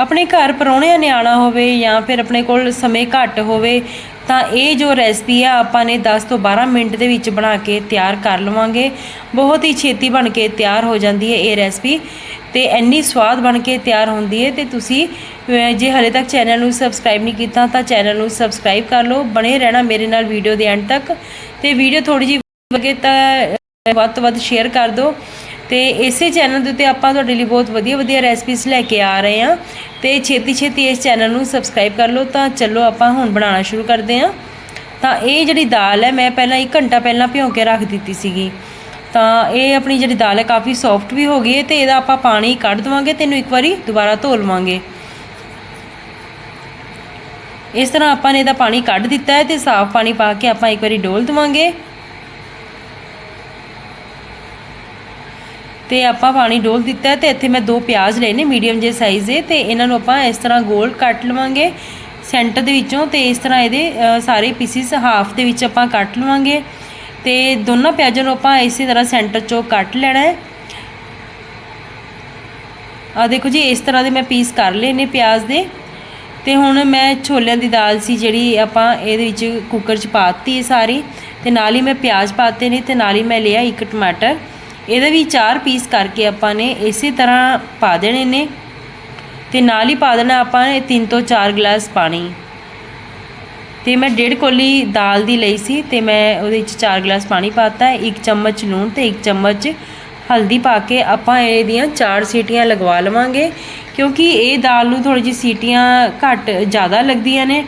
ਆਪਣੇ ਘਰ ਪਰੌਣਿਆਂ ਨੇ ਆਉਣਾ ਹੋਵੇ ਜਾਂ ਫਿਰ ਆਪਣੇ ਕੋਲ ਸਮੇਂ ਘੱਟ ਹੋਵੇ, ਤਾਂ ਇਹ ਜੋ ਰੈਸਪੀ ਆ, ਆਪਾਂ ਨੇ 10 ਤੋਂ 12 ਮਿੰਟ ਦੇ ਵਿੱਚ ਬਣਾ ਕੇ ਤਿਆਰ ਕਰ ਲਵਾਂਗੇ। ਬਹੁਤ ਹੀ ਛੇਤੀ ਬਣ ਕੇ ਤਿਆਰ ਹੋ ਜਾਂਦੀ ਹੈ ਇਹ ਰੈਸਪੀ ਤੇ ਇੰਨੀ ਸਵਾਦ ਬਣ ਕੇ ਤਿਆਰ ਹੁੰਦੀ ਹੈ ਤੇ ਤੁਸੀਂ ਜੇ ਹਲੇ ਤੱਕ ਚੈਨਲ ਨੂੰ ਸਬਸਕ੍ਰਾਈਬ ਨਹੀਂ ਕੀਤਾ ਤਾਂ ਚੈਨਲ ਨੂੰ ਸਬਸਕ੍ਰਾਈਬ ਕਰ ਲਓ, ਬਣੇ ਰਹਿਣਾ ਮੇਰੇ ਨਾਲ ਵੀਡੀਓ ਦੇ ਐਂਡ ਤੱਕ ਤੇ ਵੀਡੀਓ ਥੋੜੀ ਜਿਹੀ ਲੱਗੇ ਤਾਂ ਵੱਧ ਤੋਂ ਵੱਧ ਸ਼ੇਅਰ ਕਰ ਦਿਓ ਤੇ ਇਸੇ ਚੈਨਲ ਦੇ ਉੱਤੇ ਆਪਾਂ ਤੁਹਾਡੇ ਲਈ ਬਹੁਤ ਵਧੀਆ ਵਧੀਆ ਰੈਸਪੀਜ਼ ਲੈ ਕੇ ਆ ਰਹੇ ਹਾਂ। ਤੇ ਛੇਤੀ ਛੇਤੀ ਇਸ ਚੈਨਲ ਨੂੰ ਸਬਸਕ੍ਰਾਈਬ ਕਰ ਲਓ ਤਾਂ ਚਲੋ ਆਪਾਂ ਹੁਣ ਬਣਾਉਣਾ ਸ਼ੁਰੂ ਕਰਦੇ ਹਾਂ। ਤਾਂ ਇਹ ਜਿਹੜੀ ਦਾਲ ਹੈ, ਮੈਂ ਪਹਿਲਾਂ 1 ਘੰਟਾ ਪਹਿਲਾਂ ਭਿਓ ਕੇ ਰੱਖ ਦਿੱਤੀ ਸੀਗੀ। ਤਾਂ ਇਹ ਆਪਣੀ ਜਿਹੜੀ ਦਾਲ ਹੈ, ਕਾਫੀ ਸੌਫਟ ਵੀ ਹੋ ਗਈ ਹੈ ਤੇ ਇਹਦਾ ਆਪਾਂ ਪਾਣੀ ਕੱਢ ਦਵਾਂਗੇ ਤੇ ਇਹਨੂੰ ਇੱਕ ਵਾਰੀ ਦੁਬਾਰਾ ਧੋ ਲਵਾਂਗੇ। ਇਸ ਤਰ੍ਹਾਂ ਆਪਾਂ ਨੇ ਇਹਦਾ ਪਾਣੀ ਕੱਢ ਦਿੱਤਾ ਹੈ ਤੇ ਸਾਫ਼ ਪਾਣੀ ਪਾ ਕੇ ਆਪਾਂ ਇੱਕ ਵਾਰੀ ਡੋਲ ਦਵਾਂਗੇ। ਤੇ ਆਪਾਂ ਪਾਣੀ ਡੋਲ ਦਿੱਤਾ ਹੈ ਤੇ ਇੱਥੇ ਮੈਂ ਦੋ ਪਿਆਜ਼ ਲਏ ਨੇ ਮੀਡੀਅਮ ਜੇ ਸਾਈਜ਼ ਦੇ ਤੇ ਇਹਨਾਂ ਨੂੰ ਆਪਾਂ ਇਸ ਤਰ੍ਹਾਂ ਗੋਲ ਕੱਟ ਲਵਾਂਗੇ ਸੈਂਟਰ ਦੇ ਵਿੱਚੋਂ ਤੇ ਇਸ ਤਰ੍ਹਾਂ ਇਹਦੇ ਸਾਰੇ ਪੀਸਿਸ ਹਾਫ ਦੇ ਵਿੱਚ ਆਪਾਂ ਕੱਟ ਲਵਾਂਗੇ ਤੇ ਦੋਨਾਂ ਪਿਆਜ਼ਾਂ ਨੂੰ ਆਪਾਂ ਇਸੇ ਤਰ੍ਹਾਂ ਸੈਂਟਰ ਚੋਂ ਕੱਟ ਲੈਣਾ ਹੈ। ਆ ਦੇਖੋ ਜੀ, ਇਸ ਤਰ੍ਹਾਂ ਦੇ ਮੈਂ ਪੀਸ ਕਰ ਲਏ ਨੇ ਪਿਆਜ਼ ਦੇ ਤੇ ਹੁਣ ਮੈਂ ਛੋਲਿਆਂ ਦੀ ਦਾਲ ਸੀ ਜਿਹੜੀ ਆਪਾਂ ਇਹਦੇ ਵਿੱਚ ਕੁੱਕਰ 'ਚ ਪਾਤੀ ਹੈ ਸਾਰੀ ਤੇ ਨਾਲ ਹੀ ਮੈਂ ਪਿਆਜ਼ ਪਾਤੇ ਨੇ ਤੇ ਨਾਲ ਹੀ ਮੈਂ ਲਿਆ ਇੱਕ ਟਮਾਟਰ। ਇਹਦੇ ਵੀ ਚਾਰ ਪੀਸ ਕਰਕੇ ਆਪਾਂ ਨੇ ਇਸੇ ਤਰ੍ਹਾਂ ਪਾ ਦੇਣੇ ਨੇ ਤੇ ਨਾਲ ਹੀ ਪਾ ਦੇਣਾ ਆਪਾਂ ਨੇ 3 ਤੋਂ 4 ਗਲਾਸ ਪਾਣੀ। ਤੇ ਮੈਂ ਡੇਢ ਕੋਲੀ ਦਾਲ ਦੀ ਲਈ ਸੀ ਤੇ ਮੈਂ ਉਹਦੇ ਵਿੱਚ 4 ਗਲਾਸ ਪਾਣੀ ਪਾਤਾ ਇੱਕ ਚਮਚ ਲੂਣ ਤੇ ਇੱਕ ਚਮਚ ਹਲਦੀ ਪਾ ਕੇ ਆਪਾਂ ਇਹਦੀਆਂ ਚਾਰ ਸੀਟੀਆਂ ਲਗਵਾ ਲਵਾਂਗੇ, ਕਿਉਂਕਿ ਇਹ ਦਾਲ ਨੂੰ ਥੋੜੀ ਜਿਹੀ ਸੀਟੀਆਂ ਘੱਟ ਜ਼ਿਆਦਾ ਲੱਗਦੀਆਂ ਨੇ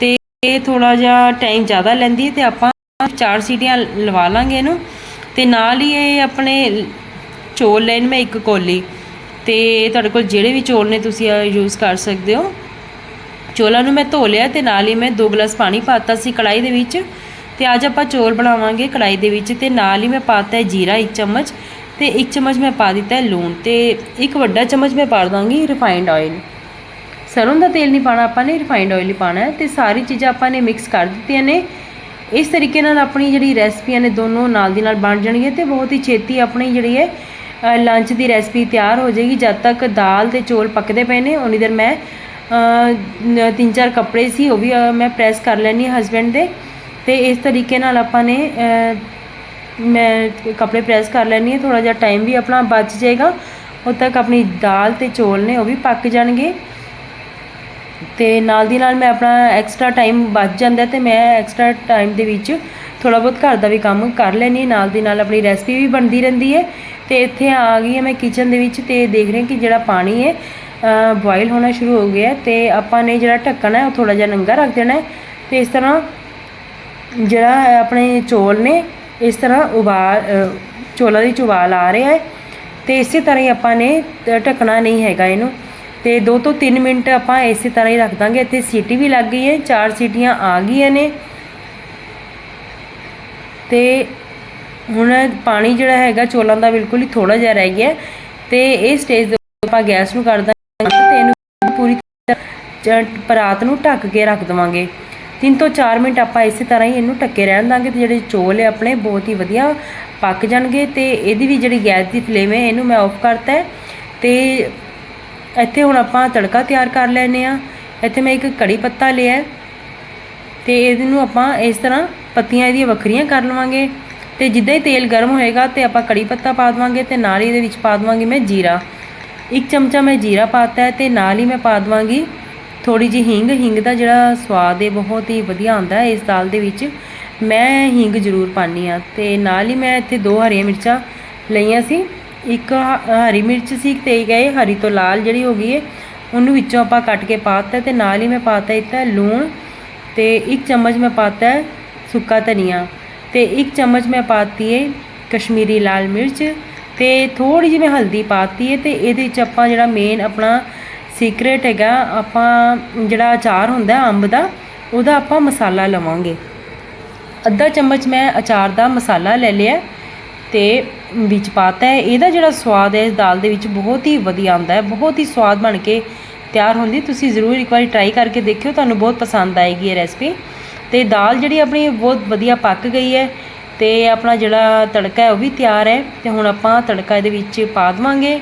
ਤੇ ਇਹ ਥੋੜਾ ਜਿਹਾ ਟਾਈਮ ਜ਼ਿਆਦਾ ਲੈਂਦੀ ਹੈ ਤੇ ਆਪਾਂ ਚਾਰ ਸੀਟੀਆਂ ਲਵਾ ਲਾਂਗੇ ਇਹਨੂੰ। ਤੇ ਨਾਲ ਹੀ ਇਹ ਆਪਣੇ ਚੌਲ ਲੈਣ ਮੈਂ ਇੱਕ ਕੋਲੀ। ਤੇ ਤੁਹਾਡੇ ਕੋਲ ਜਿਹੜੇ ਵੀ ਚੌਲ ਨੇ ਤੁਸੀਂ ਯੂਜ਼ ਕਰ ਸਕਦੇ ਹੋ। ਚੋਲਾਂ ਨੂੰ ਮੈਂ ਧੋ ਲਿਆ ਤੇ ਨਾਲ ਹੀ ਮੈਂ 2 ਗਲਾਸ ਪਾਣੀ ਪਾਤਾ ਸੀ ਕੜਾਈ ਦੇ ਵਿੱਚ। ਤੇ ਅੱਜ ਆਪਾਂ ਚੌਲ ਬਣਾਵਾਂਗੇ ਕੜਾਈ ਦੇ ਵਿੱਚ ਤੇ ਨਾਲ ਹੀ ਮੈਂ ਪਾਤਾ ਹੈ ਜੀਰਾ 1 ਚਮਚ ਤੇ 1 ਚਮਚ ਮੈਂ ਪਾ ਦਿੱਤਾ ਹੈ ਲੂਣ ਤੇ ਇੱਕ ਵੱਡਾ ਚਮਚ ਮੈਂ ਪਾ ਦਾਂਗੀ ਰਿਫਾਈਨਡ ਆਇਲ ਸਰੋਂ ਦਾ ਤੇਲ ਨਹੀਂ ਪਾਣਾ, ਆਪਾਂ ਨੇ ਰਿਫਾਈਨਡ ਆਇਲ ਹੀ ਪਾਣਾ ਹੈ ਤੇ ਸਾਰੀ ਚੀਜ਼ਾਂ ਆਪਾਂ ਨੇ ਮਿਕਸ ਕਰ ਦਿੱਤੀਆਂ ਨੇ। ਇਸ ਤਰੀਕੇ ਨਾਲ ਆਪਣੀ ਜਿਹੜੀ ਰੈਸਪੀਆਂ ਨੇ ਦੋਨੋਂ ਨਾਲ ਦੀ ਨਾਲ ਬਣ ਜਾਣਗੀਆਂ ਤੇ ਬਹੁਤ ਹੀ ਛੇਤੀ ਆਪਣੀ ਜਿਹੜੀ ਹੈ ਲੰਚ ਦੀ ਰੈਸਪੀ ਤਿਆਰ ਹੋ ਜਾਏਗੀ। ਜਦ ਤੱਕ ਦਾਲ ਤੇ ਚੌਲ ਪੱਕਦੇ ਪਏ ਨੇ ਉਨੀ ਦੇਰ ਮੈਂ ਤਿੰਨ ਚਾਰ ਕੱਪੜੇ ਸੀ, ਉਹ ਵੀ ਮੈਂ ਪ੍ਰੈਸ ਕਰ ਲੈਣੀ ਹਸਬੈਂਡ ਦੇ। ਤੇ ਇਸ ਤਰੀਕੇ ਨਾਲ ਆਪਾਂ ਨੇ ਮੈਂ ਕੱਪੜੇ ਪ੍ਰੈਸ ਕਰ ਲੈਣੀ ਹੈ। ਥੋੜਾ ਜਿਹਾ ਟਾਈਮ ਵੀ ਆਪਣਾ ਬਚ ਜਾਏਗਾ। ਉਦੋਂ ਤੱਕ ਆਪਣੀ ਦਾਲ ਤੇ ਚੌਲ ਨੇ ਉਹ ਵੀ ਪੱਕ ਜਾਣਗੇ। ਅਤੇ ਨਾਲ ਦੀ ਨਾਲ ਮੈਂ ਆਪਣਾ ਐਕਸਟਰਾ ਟਾਈਮ ਬਚ ਜਾਂਦਾ ਅਤੇ ਮੈਂ ਐਕਸਟਰਾ ਟਾਈਮ ਦੇ ਵਿੱਚ ਥੋੜ੍ਹਾ ਬਹੁਤ ਘਰ ਦਾ ਵੀ ਕੰਮ ਕਰ ਲੈਂਦੀ ਨਾਲ ਦੀ ਨਾਲ ਆਪਣੀ ਰੈਸਪੀ ਵੀ ਬਣਦੀ ਰਹਿੰਦੀ ਹੈ ਅਤੇ ਇੱਥੇ ਆ ਗਈ ਹਾਂ ਮੈਂ ਕਿਚਨ ਦੇ ਵਿੱਚ ਅਤੇ ਦੇਖ ਰਹੇ ਕਿ ਜਿਹੜਾ ਪਾਣੀ ਹੈ ਬੋਇਲ ਹੋਣਾ ਸ਼ੁਰੂ ਹੋ ਗਿਆ ਹੈ ਤੇ ਆਪਾਂ ਨੇ ਜਿਹੜਾ ਢੱਕਣਾ ਹੈ ਉਹ ਥੋੜਾ ਜਿਹਾ ਨੰਗਾ ਰੱਖ ਦੇਣਾ ਹੈ ਤੇ ਇਸ ਤਰ੍ਹਾਂ ਜਿਹੜਾ ਆਪਣੇ ਚੌਲ ਨੇ ਇਸ ਤਰ੍ਹਾਂ ਉਬਾਲ ਅ, ਚੌਲਾਂ ਦੀ ਉਬਾਲ ਆ ਰਿਹਾ ਹੈ ਤੇ ਇਸੇ ਤਰ੍ਹਾਂ ਹੀ ਆਪਾਂ ਨੇ ਢੱਕਣਾ ਨਹੀਂ ਹੈਗਾ ਇਹਨੂੰ। ਤੇ 2 ਤੋਂ 3 ਮਿੰਟ ਆਪਾਂ ਇਸੇ ਤਰ੍ਹਾਂ ਹੀ ਰੱਖ ਦਾਂਗੇ। ਇੱਥੇ ਸੀਟੀ ਵੀ ਲੱਗ ਗਈ ਹੈ, ਚਾਰ ਸੀਟੀਆਂ ਆ ਗਈਆਂ ਨੇ। ਤੇ ਹੁਣ ਪਾਣੀ ਜਿਹੜਾ ਹੈਗਾ, ਚੋਲਾਂ ਦਾ ਬਿਲਕੁਲ ਹੀ ਥੋੜਾ ਜਿਹਾ ਰਹਿ ਗਿਆ ਹੈ। ਤੇ ਇਹ ਸਟੇਜ ਦੇ ਉੱਤੇ ਆਪਾਂ ਗੈਸ ਨੂੰ ਕਰ ਦਾਂਗੇ ਤੇ ਇਹਨੂੰ ਪੂਰੀ ਤਰ੍ਹਾਂ ਪਰਾਤ ਨੂੰ ਢੱਕ ਕੇ ਰੱਖ ਦਵਾਂਗੇ। 3 ਤੋਂ 4 ਮਿੰਟ ਆਪਾਂ ਇਸੇ ਤਰ੍ਹਾਂ ਹੀ ਇਹਨੂੰ ਢੱਕੇ ਰਹਿਣ ਦਾਂਗੇ ਤੇ ਜਿਹੜੇ ਚੌਲ ਹੈ ਆਪਣੇ ਬਹੁਤ ਹੀ ਵਧੀਆ ਪੱਕ ਜਾਣਗੇ ਤੇ ਇਹਦੀ ਵੀ ਜਿਹੜੀ ਗੈਸ ਦੀ ਫਲੇਮ ਹੈ, ਇਹਨੂੰ ਮੈਂ ਆਫ ਕਰਤਾ ਹੈ। ਤੇ ਇੱਥੇ ਹੁਣ ਆਪਾਂ ਤੜਕਾ ਤਿਆਰ ਕਰ ਲੈਨੇ ਆ ਇੱਥੇ ਮੈਂ ਇੱਕ ਕੜੀ ਪੱਤਾ ਲਿਆ ਹੈ ਤੇ ਇਹਨੂੰ ਆਪਾਂ ਇਸ ਤਰ੍ਹਾਂ ਪੱਤੀਆਂ ਇਹਦੀਆਂ ਵੱਖਰੀਆਂ ਕਰ ਲਵਾਂਗੇ ਤੇ ਜਿੱਦਾਂ ਹੀ ਤੇਲ ਗਰਮ ਹੋਏਗਾ ਤੇ ਆਪਾਂ ਕੜੀ ਪੱਤਾ ਪਾ ਦਵਾਂਗੇ ਤੇ ਨਾਲ ਹੀ ਇਹਦੇ ਵਿੱਚ ਪਾ ਦਵਾਂਗੀ ਮੈਂ ਜੀਰਾ। ਇੱਕ ਚਮਚਾ ਮੈਂ ਜੀਰਾ ਪਾਤਾ ਹੈ ਤੇ ਨਾਲ ਹੀ ਮੈਂ ਪਾ ਦਵਾਂਗੀ ਥੋੜੀ ਜਿਹੀ ਹਿੰਗ। ਹਿੰਗ ਦਾ ਜਿਹੜਾ ਸਵਾਦ ਹੈ ਬਹੁਤ ਹੀ ਵਧੀਆ ਆਉਂਦਾ ਹੈ ਇਸ ਦਾਲ ਦੇ ਵਿੱਚ। ਮੈਂ ਹਿੰਗ ਜ਼ਰੂਰ ਪਾਣੀ ਆ ਤੇ ਨਾਲ ਹੀ ਮੈਂ ਇੱਥੇ ਦੋ ਹਰੀਆਂ ਮਿਰਚਾਂ ਲਈਆਂ ਸੀ। ਇੱਕ ਹ- ਹਰੀ ਮਿਰਚ ਸੀ ਤੇ ਗਏ, ਹਰੀ ਤੋਂ ਲਾਲ ਜਿਹੜੀ ਹੋ ਗਈ ਹੈ ਉਹਨੂੰ ਵਿੱਚੋਂ ਆਪਾਂ ਕੱਟ ਕੇ ਪਾਤਾ ਤੇ ਨਾਲ ਹੀ ਮੈਂ ਪਾਤਾ ਇੱਥੇ ਲੂਣ ਤੇ ਇੱਕ ਚਮਚ ਮੈਂ ਪਾਤਾ ਹੈ ਸੁੱਕਾ ਧਨੀਆ ਤੇ ਇੱਕ ਚਮਚ ਮੈਂ ਪਾਤੀ ਹੈ ਕਸ਼ਮੀਰੀ ਲਾਲ ਮਿਰਚ ਤੇ ਥੋੜੀ ਜਿਹੀ ਮੈਂ ਹਲਦੀ ਪਾਤੀ ਹੈ ਤੇ ਇਹਦੇ ਵਿੱਚ ਆਪਾਂ ਜਿਹੜਾ ਮੇਨ ਆਪਣਾ ਸੀਕ੍ਰੇਟ ਹੈਗਾ, ਆਪਾਂ ਜਿਹੜਾ ਅਚਾਰ ਹੁੰਦਾ ਅੰਬ ਦਾ, ਉਹਦਾ ਆਪਾਂ ਮਸਾਲਾ ਲਵਾਂਗੇ। ਅੱਧਾ ਚਮਚ ਮੈਂ ਅਚਾਰ ਦਾ ਮਸਾਲਾ ਲੈ ਲਿਆ। ਤੇ ਵਿੱਚ ਪਾਤਾ ਹੈ। ਇਹਦਾ ਜਿਹੜਾ ਸਵਾਦ ਹੈ, ਇਸ ਦਾਲ ਦੇ ਵਿੱਚ ਬਹੁਤ ਹੀ ਵਧੀਆ ਆਉਂਦਾ ਹੈ। ਬਹੁਤ ਹੀ ਸਵਾਦ ਬਣ ਕੇ ਤਿਆਰ ਹੁੰਦੀ। ਤੁਸੀਂ ਜ਼ਰੂਰ ਇੱਕ ਵਾਰੀ ਟਰਾਈ ਕਰਕੇ ਦੇਖਿਓ। ਤੁਹਾਨੂੰ ਬਹੁਤ ਪਸੰਦ ਆਏਗੀ ਇਹ ਰੈਸਪੀ ਤੇ ਦਾਲ ਜਿਹੜੀ ਆਪਣੀ ਬਹੁਤ ਵਧੀਆ ਪੱਕ ਗਈ ਹੈ ਤੇ ਆਪਣਾ ਜਿਹੜਾ ਤੜਕਾ ਹੈ ਉਹ ਵੀ ਤਿਆਰ ਹੈ। ਤੇ ਹੁਣ ਆਪਾਂ ਤੜਕਾ ਇਹਦੇ ਵਿੱਚ ਪਾ ਦੇਵਾਂਗੇ।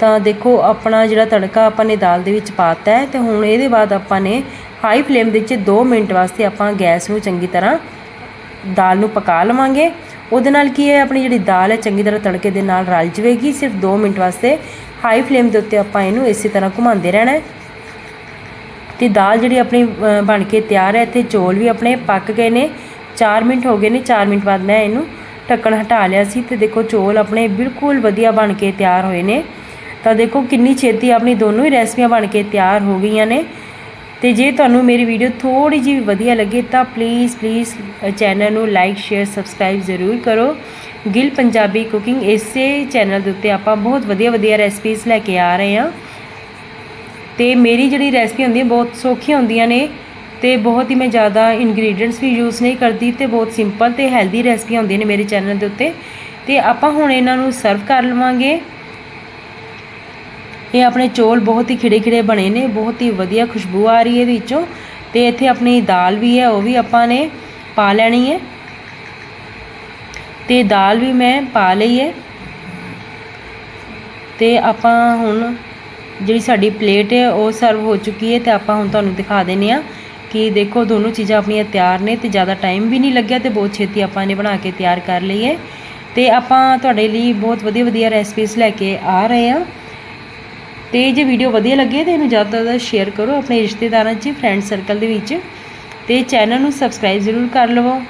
ਤਾਂ ਦੇਖੋ, ਆਪਣਾ ਜਿਹੜਾ ਤੜਕਾ ਆਪਾਂ ਨੇ ਦਾਲ ਦੇ ਵਿੱਚ ਪਾਤਾ ਹੈ। ਤੇ ਹੁਣ ਇਹਦੇ ਬਾਅਦ ਆਪਾਂ ਨੇ ਹਾਈ ਫਲੇਮ ਦੇ ਵਿੱਚ 2 ਮਿੰਟ ਵਾਸਤੇ ਆਪਾਂ ਗੈਸ ਨੂੰ ਚੰਗੀ ਤਰ੍ਹਾਂ ਦਾਲ ਨੂੰ ਪਕਾ ਲਵਾਂਗੇ। ਉਹਦੇ ਨਾਲ ਕੀ ਹੈ, ਆਪਣੀ ਜਿਹੜੀ ਦਾਲ ਹੈ, ਚੰਗੀ ਤਰ੍ਹਾਂ ਤੜਕੇ ਦੇ ਨਾਲ ਰਲ ਜਵੇਗੀ। ਸਿਰਫ 2 ਮਿੰਟ ਵਾਸਤੇ ਹਾਈ ਫਲੇਮ ਦੇ ਉੱਤੇ ਆਪਾਂ ਇਹਨੂੰ ਇਸੇ ਤਰ੍ਹਾਂ ਘੁਮਾਉਂਦੇ ਰਹਿਣਾ ਹੈ। ਤੇ ਦਾਲ ਜਿਹੜੀ ਆਪਣੀ ਬਣ ਕੇ ਤਿਆਰ ਹੈ ਇੱਥੇ ਚੌਲ ਵੀ ਆਪਣੇ ਪੱਕ ਗਏ ਨੇ। 4 ਮਿੰਟ ਹੋ ਗਏ ਨੇ 4 ਮਿੰਟ ਬਾਅਦ ਮੈਂ ਇਹਨੂੰ ਢੱਕਣ ਹਟਾ ਲਿਆ ਸੀ ਤੇ ਦੇਖੋ ਚੌਲ ਆਪਣੇ ਬਿਲਕੁਲ ਵਧੀਆ ਬਣ ਕੇ ਤਿਆਰ ਹੋਏ ਨੇ। ਤਾਂ ਦੇਖੋ ਕਿੰਨੀ ਛੇਤੀ ਆਪਣੀ ਦੋਨੋਂ ਹੀ ਰੈਸਪੀਆਂ ਬਣ ਕੇ ਤਿਆਰ ਹੋ ਗਈਆਂ ਨੇ। ਤੇ ਜੇ ਤੁਹਾਨੂੰ ਮੇਰੀ ਵੀਡੀਓ ਥੋੜੀ ਜਿਹੀ ਵਧੀਆ ਲੱਗੇ ਤਾਂ ਪਲੀਜ਼ ਪਲੀਜ਼ ਚੈਨਲ ਨੂੰ ਲਾਈਕ ਸ਼ੇਅਰ ਸਬਸਕ੍ਰਾਈਬ ਜ਼ਰੂਰ ਕਰੋ। ਗਿਲ ਪੰਜਾਬੀ ਕੁਕਿੰਗ ਇਸੇ ਚੈਨਲ ਦੇ ਉੱਤੇ ਆਪਾਂ ਬਹੁਤ ਵਧੀਆ ਵਧੀਆ ਰੈਸਪੀਜ਼ ਲੈ ਕੇ ਆ ਰਹੇ ਹਾਂ। ਤੇ ਮੇਰੀ ਜਿਹੜੀ ਰੈਸਪੀ ਹੁੰਦੀ ਹੈ, ਬਹੁਤ ਸੌਖੀਆਂ ਹੁੰਦੀਆਂ ਨੇ ਤੇ ਬਹੁਤ ਹੀ ਮੈਂ ਜ਼ਿਆਦਾ ਇਨਗਰੀਡੀਅੰਟਸ ਵੀ ਯੂਜ਼ ਨਹੀਂ ਕਰਦੀ ਤੇ ਬਹੁਤ ਸਿੰਪਲ ਤੇ ਹੈਲਦੀ ਰੈਸਪੀਆਂ ਹੁੰਦੀਆਂ ਨੇ ਮੇਰੇ ਚੈਨਲ ਦੇ ਉੱਤੇ। ਤੇ ਆਪਾਂ ਹੁਣ ਇਹਨਾਂ ਨੂੰ ਸਰਵ ਕਰ ਲਵਾਂਗੇ। ਇਹ ਆਪਣੇ ਚੋਲ ਬਹੁਤ ਹੀ ਖਿੜੇ ਖਿੜੇ ਬਣੇ ਨੇ, ਬਹੁਤ ਹੀ ਵਧੀਆ ਖੁਸ਼ਬੂ ਆ ਰਹੀ ਹੈ ਇਹਦੇ ਵਿੱਚੋਂ। ਤੇ ਇੱਥੇ ਆਪਣੀ ਦਾਲ ਵੀ ਹੈ, ਉਹ ਵੀ ਆਪਾਂ ਨੇ ਪਾ ਲੈਣੀ ਹੈ। ਤੇ ਦਾਲ ਵੀ ਮੈਂ ਪਾ ਲਈ ਹੈ। ਤੇ ਆਪਾਂ ਹੁਣ ਜਿਹੜੀ ਸਾਡੀ ਪਲੇਟ ਹੈ, ਉਹ ਸਰਵ ਹੋ ਚੁੱਕੀ ਹੈ ਤੇ ਆਪਾਂ ਹੁਣ ਤੁਹਾਨੂੰ ਦਿਖਾ ਦਿੰਨੇ ਆ ਕਿ ਦੇਖੋ ਦੋਨੋਂ ਚੀਜ਼ਾਂ ਆਪਣੀਆਂ ਤਿਆਰ ਨੇ ਤੇ ਜ਼ਿਆਦਾ ਟਾਈਮ ਵੀ ਨਹੀਂ ਲੱਗਿਆ ਤੇ ਬਹੁਤ ਛੇਤੀ ਆਪਾਂ ਨੇ ਬਣਾ ਕੇ ਤਿਆਰ ਕਰ ਲਈ ਹੈ। ਤੇ ਆਪਾਂ ਤੁਹਾਡੇ ਲਈ ਬਹੁਤ ਵਧੀਆ ਵਧੀਆ ਰੈਸਪੀਜ਼ ਲੈ ਕੇ ਆ ਰਹੇ ਹਾਂ। ਤੇ ਜੇ ਵੀਡੀਓ ਵਧੀਆ ਲੱਗੇ ਤੇ ਇਹਨੂੰ ਜ਼ਿਆਦਾ ਤੋਂ ਜ਼ਿਆਦਾ ਸ਼ੇਅਰ ਕਰੋ ਆਪਣੇ ਰਿਸ਼ਤੇਦਾਰਾਂ 'ਚ ਫਰੈਂਡ ਸਰਕਲ ਦੇ ਵਿੱਚ ਤੇ ਚੈਨਲ ਨੂੰ ਸਬਸਕ੍ਰਾਈਬ ਜ਼ਰੂਰ ਕਰ ਲਵੋ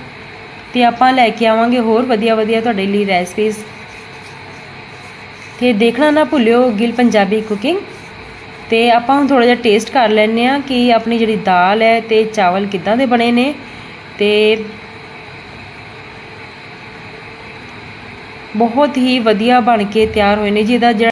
ਤੇ ਆਪਾਂ ਲੈ ਕੇ ਆਵਾਂਗੇ ਹੋਰ ਵਧੀਆ ਵਧੀਆ ਤੁਹਾਡੇ ਲਈ ਰੈਸਪੀਜ਼ ਤੇ ਦੇਖਣਾ ਨਾ ਭੁੱਲਿਓ ਗਿਲ ਪੰਜਾਬੀ ਕੁਕਿੰਗ ਤੇ ਆਪਾਂ ਹੁਣ ਥੋੜਾ ਜਿਹਾ ਟੇਸਟ ਕਰ ਲੈਂਦੇ ਆ ਕਿ ਆਪਣੀ ਜਿਹੜੀ ਦਾਲ ਹੈ ਤੇ ਚਾਵਲ ਕਿੱਦਾਂ ਦੇ ਬਣੇ ਨੇ। ਤੇ ਬਹੁਤ ਹੀ ਵਧੀਆ ਬਣ ਕੇ ਤਿਆਰ ਹੋਏ ਨੇ ਜੀ ਇਹਦਾ ਜਿਹੜਾ